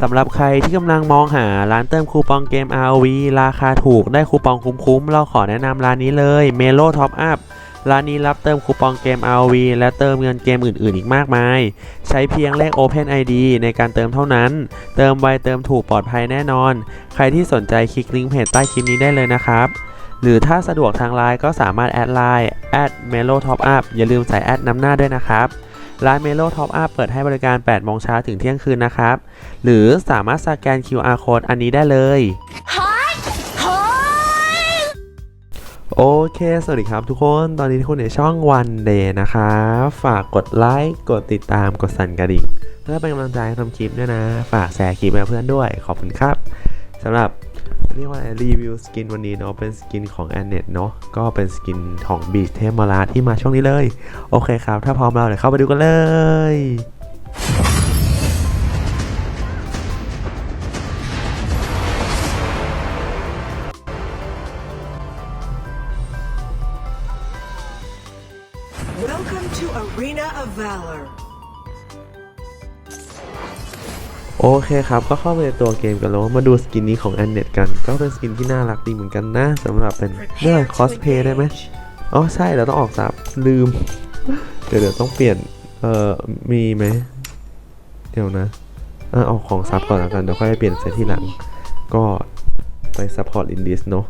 สำหรับใครที่กำลังมองหาร้านเติมคูปองเกม ROV ราคาถูกได้คูปองคุ้มๆ เราขอแนะนำร้านนี้เลย Melo Top Up ร้านนี้รับเติมคูปองเกม ROV และเติมเงินเกมอื่น ๆ อีกมากมาย ใช้เพียงเลข Open ID ในการเติมเท่านั้น เติมไวเติมถูกปลอดภัยแน่นอน ใครที่สนใจคลิกลิงก์เพจใต้คลิปนี้ได้เลยนะครับ หรือถ้าสะดวกทางไลน์ก็สามารถแอดไลน์ at melo top up อย่าลืมใส่แอดนำหน้าด้วยนะครับ ร้าน Melo Top Up เปิดให้บริการ 8 โมงเช้าถึงเที่ยงคืนนะครับ หรือสามารถสแกน QR code อันนี้ได้เลยโอเค สวัสดีครับทุกคน ตอนนี้ทุกคนในช่อง One Day นะครับฝากกดไลค์ กดติดตาม กดสั่นกระดิ่ง เพื่อเป็นกำลังใจให้ทำคลิปด้วยนะ ฝากแชร์คลิปให้เพื่อนด้วย ขอบคุณครับสำหรับ เรียกว่ารีวิวสกินวันนี้เนาะเป็นสกินของแอนเน็ตเนาะก็เป็นสกินของบีชเทมมาลาที่มาช่วงนี้เลย โอเคครับ ถ้าพร้อมแล้วเดี๋ยวเข้าไปดูกันเลย โอเคครับ ก็เข้าไปในตัวเกมกันแล้ว มาดูสกินนี้ของ a n n e t กัน ก็เป็นสกินที่น่ารักดีเหมือนกันนะสำหรับเป็นเรื่องคอสเพย์ได้ไหมอ๋อใช่เราต้องออกซับลืม เดี๋ยวเดี๋ยวต้องเปลี่ยน เอ่อ มีไหม เดี๋ยวนะเออเอาของซับก่อนแล้วกัน เดี๋ยวค่อยไปเปลี่ยนเซตที่หลัง ก็ไปซัพพอร์ตอินดิสเนาะ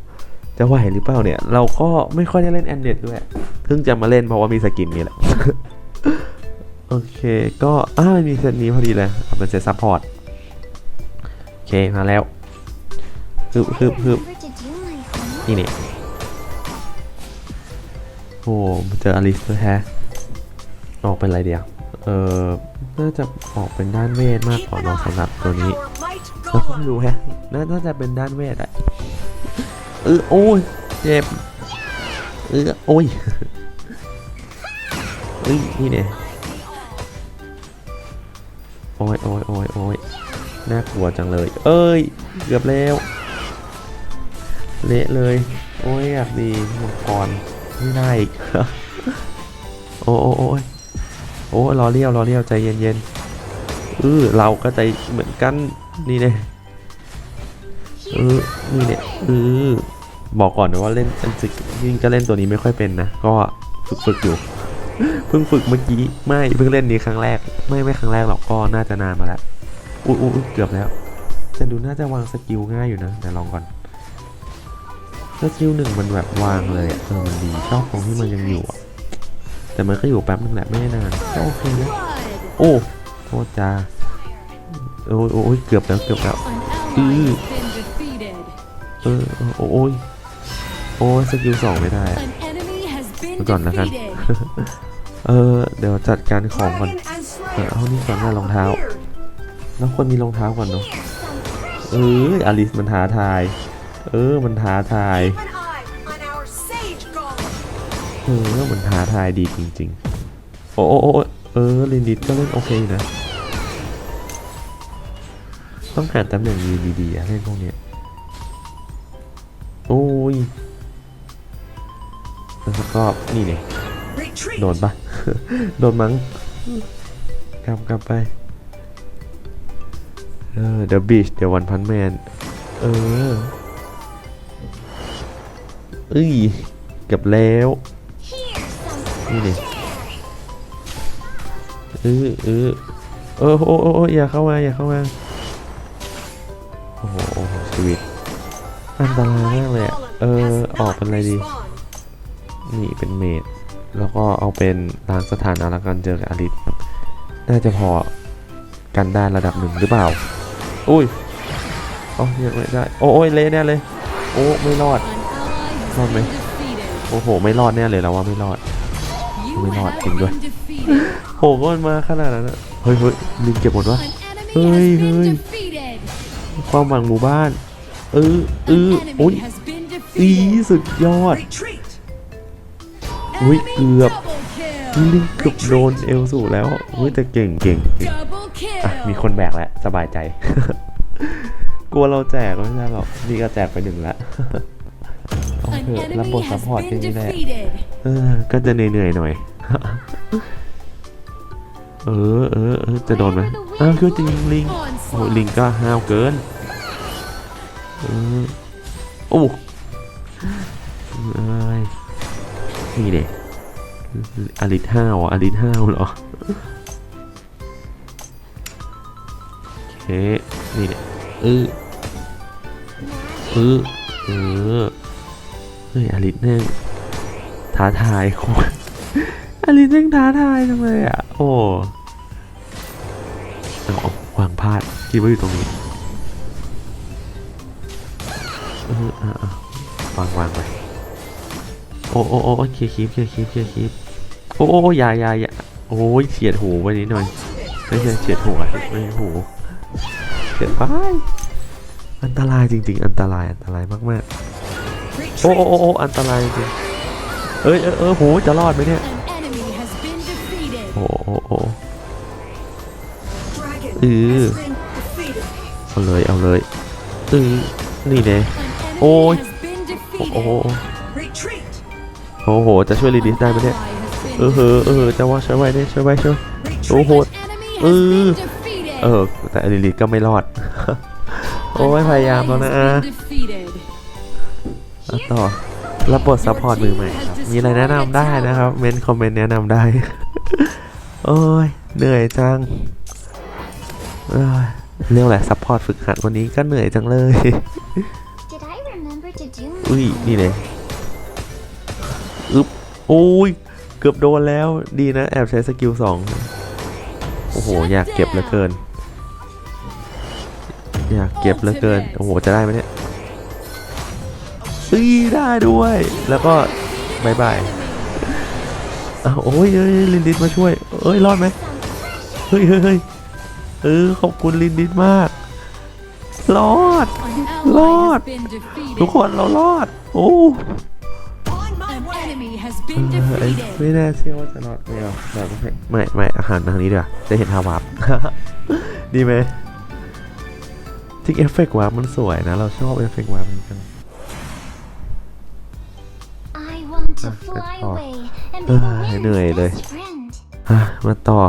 จะไหวหรือเปล่าเนี่ย เราก็ไม่ค่อยได้เล่นแอนเน็ตด้วยเพิ่งจะมาเล่นเพราะว่ามีสกินนี้แหละโอเค ก็อ้ามีเซตนี้พอดีเลยเป็นเซตซัพพอร์ต เคมาแล้วฮึบฮึบฮึบ Never to do my homework. นี่เนี่ยโอ้เจออลิสด้วยแฮะออกเป็นอะไรเดียวเออน่าจะออกเป็นด้านเวทมาก Keep กว่า an เน้อง eye สำหรับ on ตัวนี้ our light เราก็ไม่ golem. รู้แฮะนาน่าจะเป็นด้านเวทอะเออโอ้ยเจ็บเออโอ้ยเอ้ยนี่เนี่ยโอ้ยโอ้ยโอ้ยโอ้ย น่ากลัวจังเลย เอ้ย เกือบแล้ว เละเลย โอ้ยอยากดีมังกรไม่ได้อีกโอ้โอ้โอ้ยโอ้รอเลี้ยวรอเลี้ยวใจเย็นๆเออเราก็ใจเหมือนกันนี่เนี่ยเออนี่เนี่ยเออบอกก่อนนะว่าเล่นอันสิยิ่งจะเล่นตัวนี้ไม่ค่อยเป็นนะ ก็ฝึกฝึกอยู่ เพิ่งฝึกเมื่อกี้ ไม่เพิ่งเล่นนี้ครั้งแรก ไม่ไม่ครั้งแรกหรอกก็น่าจะนานมาแล้ว อุ้ยอุ้ยเกือบแล้วแต่ดูน่าจะวางสกิลง่ายอยู่นะแต่ลองก่อนสกิลหนึ่งมันแบบวางเลยอะเออมันดีชอบตรงที่มันยังอยู่อะแต่มันก็อยู่แป๊บนึงแหละไม่นานก็โอเคนะโอ้โทษจ้าโอ้ยโอ้ยเกือบแล้วเกือบแล้ว An ally Ooh. has been defeated. เอเออโอ้ยโอ้ยสกิลสองไม่ได้ไปก่อนนะกันเออเดี๋ยวจัดการของก่อนเออเอานี่ก่อนน้ารองเท้า cleared. แล้วควรมีรองเท้าก่อนเนาะเอออลิสมันท้าทาย เออมันท้าทายเออมันท้าทายดีจริงๆโอ้โอ้โอ้เออลินดิสก็เล่นโอเคนะ ต้องหาตำแหน่งยืนดีๆเล่นพวกเนี้ยโอ้ยแล้วก็นี่เนี่ยโดนปะโดนมั้งกลับกลับไป เออเดี๋ยวบีชเดี๋ยววันพันแมน เออเอ้ยเกับแล้ว นี่นี่เออเออเออโอ้โอ้โอ้อย่าเข้ามา อย่าเข้ามา โอ้โหชีวิตอันตรายมากเลยอะเออ ออกเป็นอะไรดี นี่เป็นเมด แล้วก็เอาเป็นล้างสถานอารักกันเจอกับอลิสน่าจะพอกันได้ระดับหนึ่งหรือเปล่า อุ้ยอ๋อยังไม่ได้ โอ้ยเละแน่เลย โอ้ไม่รอด An ally has Come on, been man. defeated. โอ้โห ไม่รอดแน่เลยแล้วว่าไม่รอด You Không biết lọt have tình rồi. been defeated. โหก็มันมาขนาดนั้นเฮ้ยเฮ้ยลิงเก็บหมดวะ An enemy Ơi, has been ơi. defeated. ความหวังหมู่บ้าน เออเอ An อโอ้ยอีสุดยอดอุ้ยเกือบลิงเกือบโดนเอลสูแล้วอุ้ยแต่เก่งเก่งเก่ง Double อะ kill. มีคนแบกแล้ว สบายใจ กลัวเราแจกไม่ใช่หรอกนี่ก็แจกไปหนึ่งละโอ An เครับบท enemy ซัพ has พอร์ตแค่ been นี้แหละ defeated. เออก็จะเหนื่อยๆหน่อย เออเออเออจะโดนไหมอ้าวคือจริงลิงโอ้ยลิงก็ห้าวเกินเออโอ้เอ้ยนี่เด็อลิทห้าวอะอลิทห้าวเหรอ นี่เนี่ยเออเออเออเฮ้ยอลิทแน่งท้าทายคนอลิทแน่งท้าทายจังเลยอะ โอ้เอาวางพลาดคิดว่าอยู่ตรงนี้เอออะวางวางไปโอ้โอ้โอ้เคลียร์คลิปเคลียร์คลิปเคลียร์คลิปโอ้โอ้ยายายาโอ้ยเฉียดหูไปนิดหน่อยไม่ใช่เฉียดหัวไม่หู เฉียดไป อันตรายจริง ๆ อันตรายอันตรายมากๆ โอ้โอ้โอ้โอ้อันตรายจริงเอ้ยเอยเออโหจะรอดไหมเนี่ย An enemy has been defeated. โอ้โอ้โอ้ Dragon Ừ. has been defeated. เอาเลยเอาเลยเออนี่เน่ An enemy Ôi. has been โอ้โอ้ defeated. Retreat. โอ้โหจะช่วยรีดิสได้ไหมเนี่ย Ally has been เออเออเออจะว่าช่วยไว้เนี่ยช่วยไว้ช่วยโอ้โห Retreat. Enemy has Ừ. been defeated. เออ แต่รีดิสก็ไม่รอด โอ้ยพยายามแล้วนะแล้วต่อรับบทซัพพอร์ตมือใหม่ครับ มีอะไรแนะนำได้นะครับ เมนคอมเมนต์แนะนำได้ โอ้ย เหนื่อยจังเอ้ยเรื่องแหละซัพพอร์ตฝึกหัดวันนี้ก็เหนื่อยจังเลย อุ้ย นี่เลยอึ๊บโอ้ย เกือบโดนแล้ว ดีนะ แอบใช้สกิลสอง โอ้โห อยากเก็บเหลือเกิน อยากเก็บเหลือเกิน โอ้โห จะได้ไหมเนี่ยซีได้ด้วย แล้วก็บายบายอ้าวโอ้ยเอ้ยลินดิสมาช่วย เอ้ย รอดไหมเฮ้ยเฮ้ยเฮ้ยเออ ขอบคุณลินดิสมาก รอด An ally Lord. has been defeated. ทุกคนเรารอด โอ้ On my An way. enemy has เอ been อไอ้ defeated. ไม่น่าเชื่อว่าจะรอดไม่เอาแบบไม่ไม่ไม่อาหารทางนี้ดีกว่าจะเห็นฮาวาร์ปดีไหมจ ริงเอฟเฟกต์วาร์ปมันสวยนะ เราชอบเอฟเฟกต์วาร์ปเหมือนกัน I want to Ah, fly oh. away and Ah, be the I knew it, wind's eh. best friend. อะมาต่อ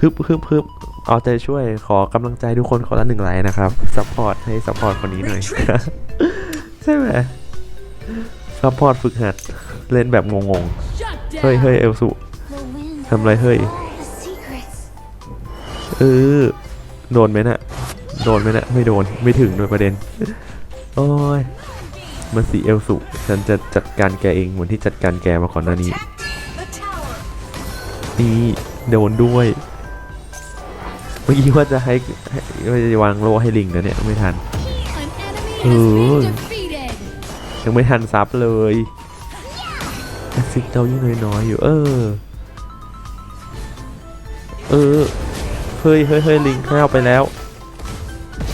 ฮึบฮึบฮึบเอาใจช่วยขอกำลังใจทุกคนขอละหนึ่งไลค์นะครับซัพพอร์ตให้ซัพพอร์ตคนนี้หน่อย ใช่ไหมซัพพอร์ตฝึกหัด เล่นแบบงง Shut ๆเฮ้ย down. เฮ้ยเอลสุ The wind ทำไรเฮ้ย holds all the secrets. เออ โดนไหมน่ะ โดนไหมน่ะไม่โดนไม่ถึงด้วยประเด็น โอ้ยมาสีเอลสุ ฉันจะจัดการแกเองเหมือนที่จัดการแกมาก่อนหน้านี้นี่โดนด้วยเมื่อกี้ว่าจะให้ว่าจะวางโล่ให้ลิงนะเนี่ยไม่ทัน An enemy has Ừ. been defeated. ยังไม่ทันซับเลยแอซิกเจ้ายิ่งน้อยๆอยู่ เออ เออ เฮ้ยเฮ้ยเฮ้ยลิงข้าวไปแล้ว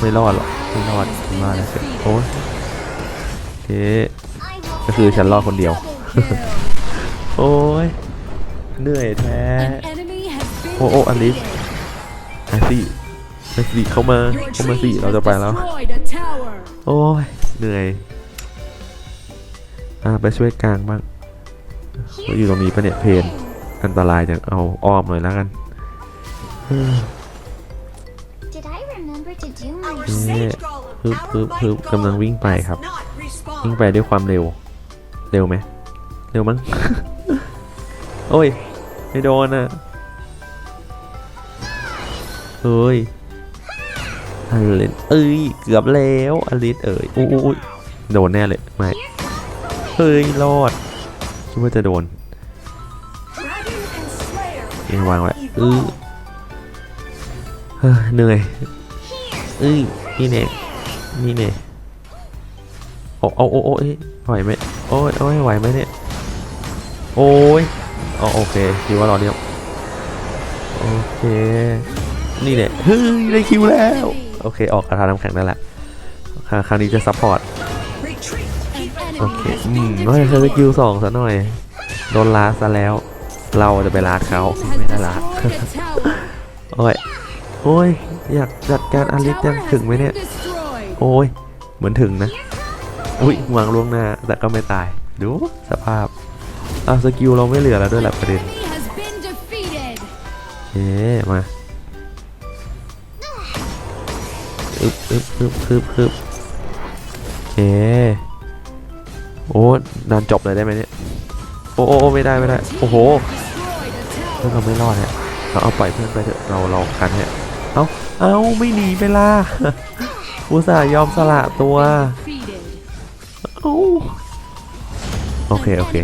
ไม่รอดหรอกไม่รอดมาแล้วเสร็จโอ้ยโอเค I will ก็คือฉันรอดคนเดียว Double kill. โอ้ยเหนื่อยแท้ An enemy has been โอ้โอ้อลิส defeated. อาสิอาสิเข้ามา Your เข้ามาสิ team เราจะ has ไปแล้ว destroyed a tower. โอ้ยเหนื่อยอ่าไปช่วยกลางบ้างอยู่ตรงนี้ปะเนี่ยเพนอันตรายจังเอาอ้อมหน่อยแล้วกัน golem. Hup, Our hup, might hup. golem กำลังวิ่งไป does ครับ not respawn. วิ่งไปด้วยความเร็ว เร็วไหม เร็วมั้ง โอ้ย ไม่โดนอะเฮ้ยอลินเอ้ย เกือบแล้วอลิสเอ้ยอู้อู้อู้โดนแน่เลย ไม่ เฮ้ย รอด คิดว่าจะโดน Dragon and Slayer ยังวางไว้ have อือ evolved. เฮ้ยเหนื่อย เอ้ยนี่เนี่ยนี่เน่โอ้โอ้โอ้โอ้ยไหวไหมโอ้ยโอ้ยไหวไหมเนี่ยโอ้ยอ๋อโอเคคิดว่ารอเดียวโอเคนี่เนี่ยเฮ้ยได้คิวแล้ว โอเค ออกกระทาน้ำแข็งได้ละคราวนี้จะซัพพอร์ตโอเคอืม been ไม่ใช่ส defeated. กิลสองซะหน่อยโดนลาซะแล้ว เราจะไปลาดเขาไม่ได้ลาดโอ้ย โอ้ย อยากจัดการอาริส Tower ยัง has ถึงไหม been เนี่ย destroyed. โอ้ย เหมือนถึงนะ อุ้ยวางล่วงหน้า แต่ก็ไม่ตาย ดูสภาพอ้าวสกิลเราไม่เหลือแล้วด้วยแหละประเด็น Enemy has been defeated. เอ๊มาอึบอึบอึบอึบอึบโอเค โอ้นานจบเลยได้ไหมเนี่ย โอ้โอ้โอ้ไม่ได้ไม่ได้ โอ้โห Destroyed a เพื่อน tower. เราไม่รอดเนี่ยเราเอาปล่อยเพื่อนไปเถอะ เราเรากันเนี่ย เอาเอาไม่หนีไปล่ะอุตส่าห์ยอมสละตัวโอเค โอเค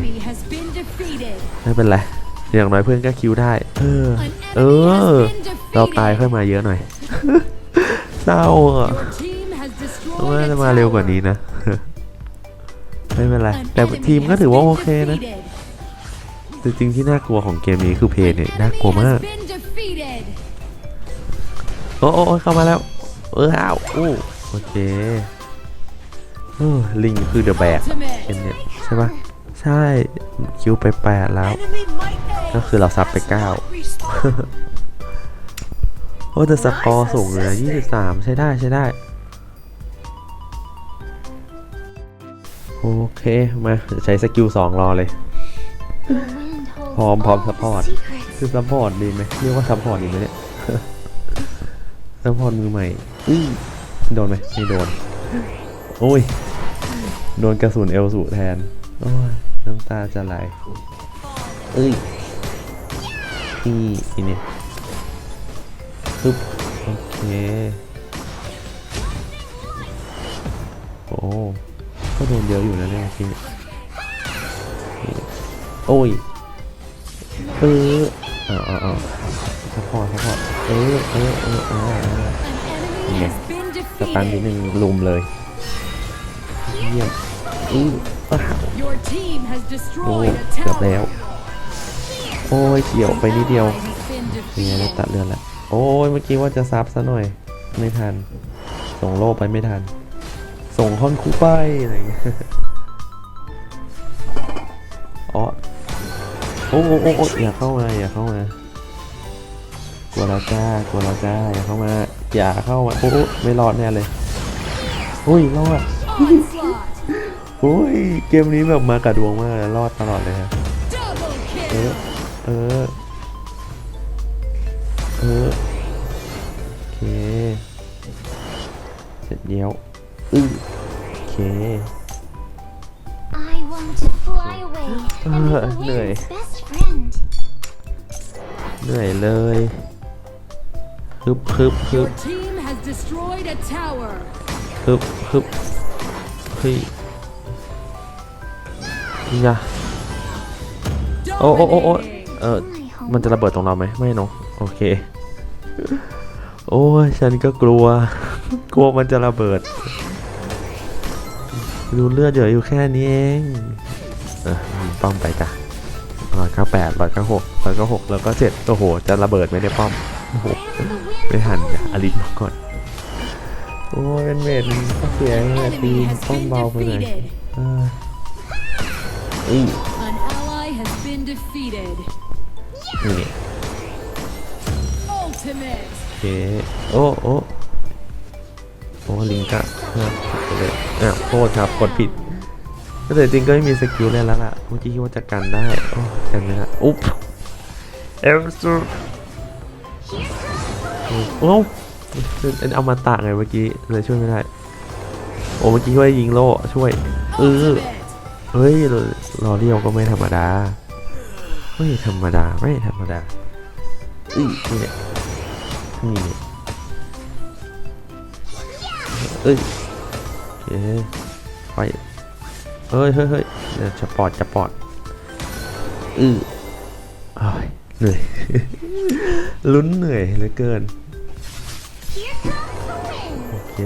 ไม่เป็นไร อย่างน้อยเพื่อนก็คิวได้ เออ เออ เราตายค่อยมาเยอะหน่อย เศร้าอะ Your team has ว่าจะมาเร็วกว่านี้นะ ไม่เป็นไร แต่ทีมก็ถือว่าโอเคนะแต่จริงๆที่น่ากลัวของเกมนี้คือเพย์เนี่ยน่ากลัวมาก โอ้โอ้เข้ามาแล้ว เอออ้าวอู้โอเคเออลิงคือเดอะแบก Ultimate. เกมเนี่ยใช่ปะใช่คิวไปแปดแล้ว ก็คือเราซับไปเก้าโอ้แต่สกอร์สูงเลยนะ23ใช้ได้ใช้ได้ โอเค มาใช้สกิล2รอเลย The wind holds Pom, pom, all the support. secrets. คือซัพพอร์ตดีไหมเรียกว่าซัพพอร์ตดีไหมเนี่ย ซัพพอร์ตมือใหม่อื้อโดนไหมไม่โดน โอ้ย โดนกระสุนเอลสูแทน โอ้ย น้ำตาจะไหลเอ้ยนี่อีเนี่ยปึ๊บโอเค โอ้ก็โดนเยอะอยู่นะเนี่ยพี่นี่โอ้ย เออเอาเอาเอา ซัพพอร์ตซัพพอร์ตเออเออเออเออเออ An enemy Yeah. has been สตันนิดนึงลุมเลยเยี่ยมอื้ออ้าว Your team has โอ้เกือบแล้ว โอ้ยเกี่ยวไปนิดเดียวเนี่ยเราตัดเลือนล้วโอ้ยเมื่อกี้ว่าจะซับซะหน่อย ไม่ทัน ส่งโล่ไปไม่ทัน ส่งฮอนคู่ไปอะไรอย่างเงี้ยอ๋อโอ้โอ้โอ้อย่าเข้ามาอย่าเข้ามา ลัวแล้วจ้ากลัวแล้วจ้าอย่าเข้ามาอย่าเข้ามาโอ้โอ้ไม่รอดแน่เลยอุ้ยรอด Onslaught. อุ้ยเกมนี้แบบมากับดวงมากเลยรอดตลอดเลยครับ Double เออ kill. เออเออโอเคเสร็จเดียวอือโอเค I want to fly away and be the Uh, no. wind's best friend. เหนื่อยเลย ฮึบฮึบฮึ Your บ team has destroyed a tower. ฮึบฮึบเฮ้ยยะโอ้โอ้โอ้โอ้ Dominating. เออ My home. มันจะระเบิดตรงเราไหมไม่เนอะโอเค โอ้ยฉันก็กลัว กลัวมันจะระเบิด ดูเลือดเหลืออยู่แค่นี้เองเออยิงป้อมไปจ้ะร้อยเก้าแปดร้อยเก้าหกร้อยเก้าหกแล้วก็เจ็ดโอ้โห จะระเบิดไหมเนี่ยป้อม โอ้โหไม่ทันอลิสมาก่อน โอ้ยเป็นเวทก็เสีย An เลยตี enemy has ป้อม been เบาไปหน่อยอออีนี่โอเคโอ้โอ้โอ้ลิงกะห้าไปเลยอ้าวโทษครับกดผิดแต่จริงก็ไม่มีสกิลแล้วล่ะเมื่อกี้คิดว่าจะกันได้โอ้กันไม่ได้อุ๊บเอลซู โอ้เอามาตากไงเมื่อกี้เลยช่วยไม่ได้ โอ้เมื่อกี้ช่วยยิงโล่ช่วยเออเฮ้ยลอเรียวก็ไม่ธรรมดาไม่ธรรมดาไม่ธรรมดาอีนี่เนี่ยนี่เนี่ยเอ้ยโอเคไปเฮ้ยเฮ้ยเฮ้ยจะปอดจะปอดอืออ้ย เหนื่อยลุ้นเหนื่อยเหลือเกิน โอเค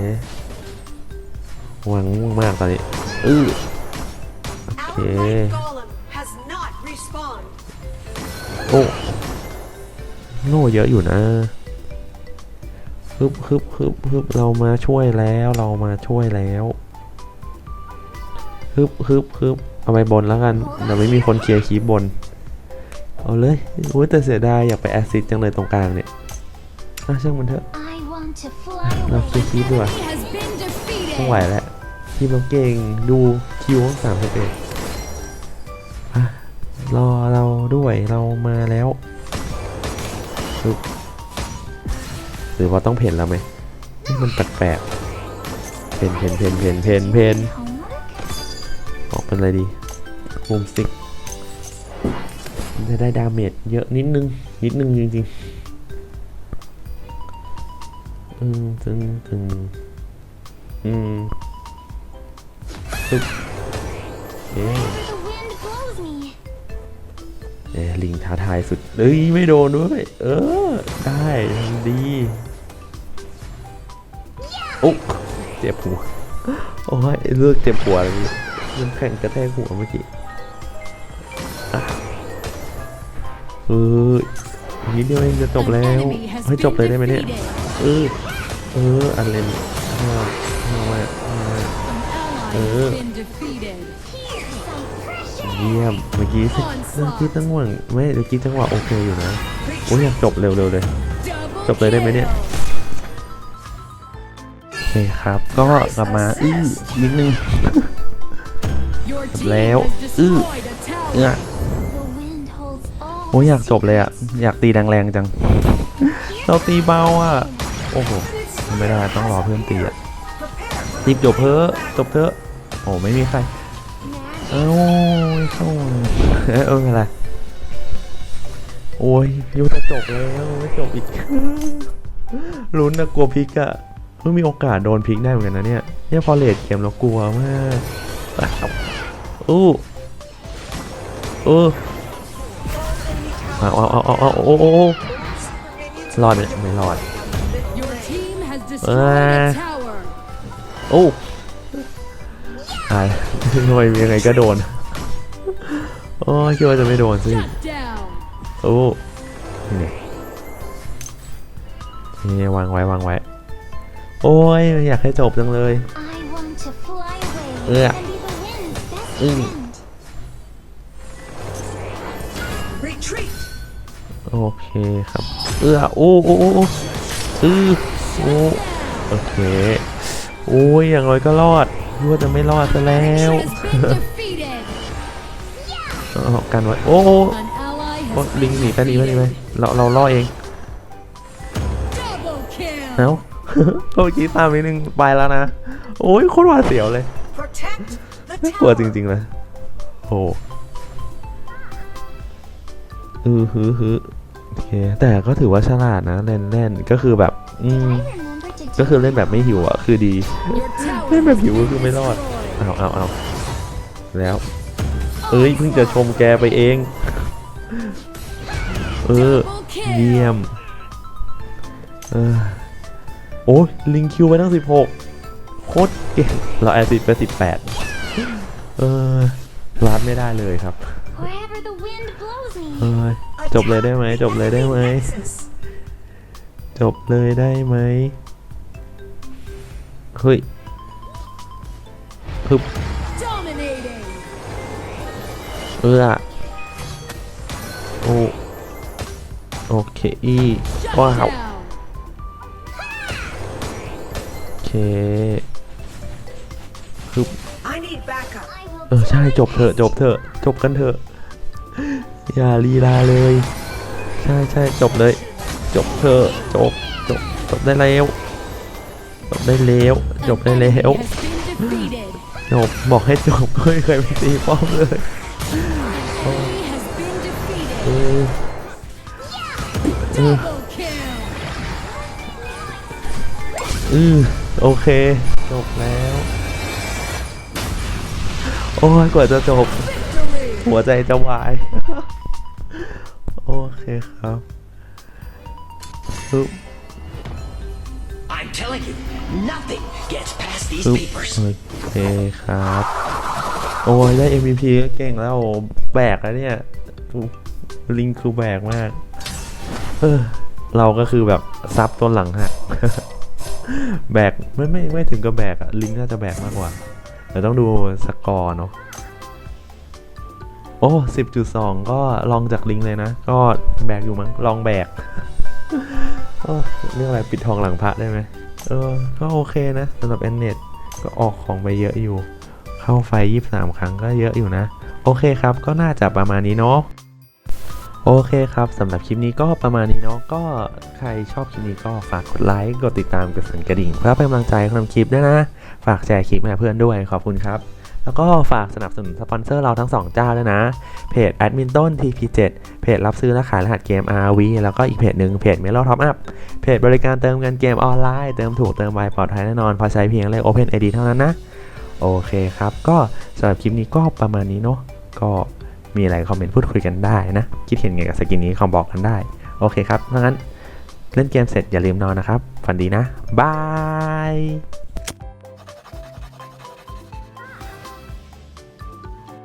หวังมากตอนนี้อือ Our Okay. light golem has not respawned. โอ้โล่เยอะอยู่นะฮึบฮึบฮึบฮึบเรามาช่วยแล้วเรามาช่วยแล้วฮึบฮึบฮึบเอาไปบนแล้วกันเดี๋ยวไม่มีคนเคลียร์คีบบน เอาเลยโอ้ยแต่เสียดายอยากไปแอสซิดจังเลยตรงกลางเนี่ยอะช่างมันเถอะ I want to fly เราเคลีย away. ร์คีบดีกว่า He has been ไม่ไหว defeated. แล้วทีมเราเก่งดูคิวสามสิบเอ็ดอะรอเราด้วยเรามาแล้วปึ๊บหรือว่าต้องเพนแล้วไหมเฮ้ยมันแปลกๆเพนเพนเพนเพนเพนเพน Homework? ออกเป็นอะไรดีมูมสติกมัน จะได้ดาเมจเยอะนิดนึง นิดนึงจริงๆ อืมตึงตึงอืมปึ๊บเอ๊ะเอ๊ะลิงท้าทายสุด เอ้ย ไม่โดนด้วย เออ ได้ทำดีโอ๊ะเจ็บหัว โอ้ยเลือกเจ็บหัวเลยมันแข่งกระแทกหัวเมื่อกี้ เอออีเดียวเองจะจบแล้วให้จบเลยได้ไหมเนี่ยเออเอออันเลนมามามามา An ally Uh. has been defeated. Here's some fresh air. เยี่ยมเมื่อกี้สิเมื่อกี้จังหวะไม่เมื่อกี้จังหวะโอเคอยู่นะโอ้ยอยากจบเร็วๆเลย จบเลยได้ไหมเนี่ยโอเคครับ ก็กลับมาอื้อนิดนึง Your team แล้วอื้อเอื้อ โอ้ยอยากจบเลยอะอยากตีแรงๆจัง เราตีเบาอะโอ้โหทำไม่ได้ต้องรอเพื่อนตีอะรีบจบเพ้อะจบเถอะโอ้ไม่มีใครเอ้าเข้าเออไม่เป็นไรโอ้ยยูจะจบแล้วไม่จบอีกลุ้นนะกลัวพิกอะเพิ่งมีโอกาสโดนพิกได้เหมือนกันนะเนี่ยเนี่ยพอเลดเกมเรากลัวมากอ้าอู้อู้ เอาเอาเอาเอาเอาโอ้โอ้โอ้รอดไหมไม่รอด Your team has Uh. destroyed a tower. โอ้ตายทำไมยังไงก็โดน โอ้ยคิดว่าจะไม่โดนสิ Shut down. โอ้นี่นี่วางไว้วางไว้ โอ้ยอยากให้จบจังเลย I want to fly away โอเคครับ เออโอ้โอ้โอ้โอ้เออโอ้โอเค โอ้ยอย่างน้อยก็รอดรู้ว่าจะไม่รอดซะแล้ว Has been defeated. เอากันไว้โอ้โอ้โอ้ลิงหนีไปหนีไปหนีไปเราเราล่อเองเอ้าเมื่อกี้ตามนิดนึงไปแล้วนะ โอ้ยโคตรหวาดเสียวเลยน่ากลัวจริงๆเลยโอ้อือฮือฮือ โอเค แต่ก็ถือว่าฉลาดนะเล่นเล่นก็คือแบบ อืม I remember to ก็คือ do เล่นแบบไม่หิวอะ คือดี Your tower เล่นแบบหิวก็ has คือ been ไม่รอด destroyed. เอาเอาเอาแล้ว เอ้ยเพิ่งจะชมแกไปเอง เออ Double เยี่ย kill. มเออ โอ้ยลิงคิวไปตั้งสิบหกโคตรเก่งเราแอซิดไปสิบแปดเออรัดไม่ได้เลยครับ wherever the wind blows เอ me. อ จบเลยได้ไหมจบเลยได้ไหม Nexus. จบเลยได้ไหมเฮ้ยฮึบ Dominating. เออโอโอเคอี Shut ว้าว down. โอเคฮึบ I need backup. I will เออใช่จบเถอะจบเถอะจบกันเถอะอย่าลีลาเลย ใช่ใช่จบเลย จบเถอจบจบจบได้แล้วจบได้แล้วจบได้แล้วจบบอกให้จบก็ไม่เคยไปตีป้อมเลยเอออือโอเค จบแล้ว โอ้ยกว่าจะจบ หัวใจจะวาย เคครับปึ๊บ I'm telling you, nothing gets past these ปึ๊บ papers. โอเคครับ โอ้ยได้ MVP ก็เก่งแล้วโอ้แบกแล้วเนี่ยอู้ลิงคือแบกมาก เออเราก็คือแบบซับต้นหลังหักแบก ไม่ไม่ไม่ถึงกับแบกอะลิงน่าจะแบกมากกว่าเดี๋ยวต้องดูสกอร์เนาะ โอ้สิบจุดสองก็ลองจากลิงเลยนะ ก็แบกอยู่มั้ง ลองแบกเรื่องอะไรปิดทองหลังพระได้ไหมเออ ก็โอเคนะสำหรับแอนเน็ตก็ออกของไปเยอะอยู่ เข้าไฟ 23 ครั้งก็เยอะอยู่นะ โอเคครับ ก็น่าจะประมาณนี้เนาะโอเคครับสำหรับคลิปนี้ก็ประมาณนี้เนาะก็ใครชอบคลิปนี้ก็ฝากกดไลค์กดติดตามกดสั่นกระดิ่ง เพื่อเป็นกำลังใจทำคลิปด้วยนะ ฝากแชร์คลิปให้เพื่อนด้วยขอบคุณครับ แล้วก็ฝากสนับสนุนสปอนเซอร์เราทั้งสองเจ้าด้วยนะ เพจ a d m i n t o n TP7 เพจรับซื้อและขายรหัสเกม RV แล้วก็อีกเพจหนึ่งเพจ m e l o Top Up เพจบริการเติมเงินเกมออนไลน์ เติมถูกเติมไวปลอดภัยแน่นอน พอใช้เพียงเลข Open ID เท่านั้นนะ โอเคครับ ก็สำหรับคลิปนี้ก็ประมาณนี้เนาะ ก็มีอะไรคอมเมนต์พูดคุยกันได้นะ คิดเห็นไงกับสกินนี้คอมบอกกันได้ โอเคครับเพราะงั้นเล่นเกมเสร็จอย่าลืมนอนนะครับ ฝันดีนะ บาย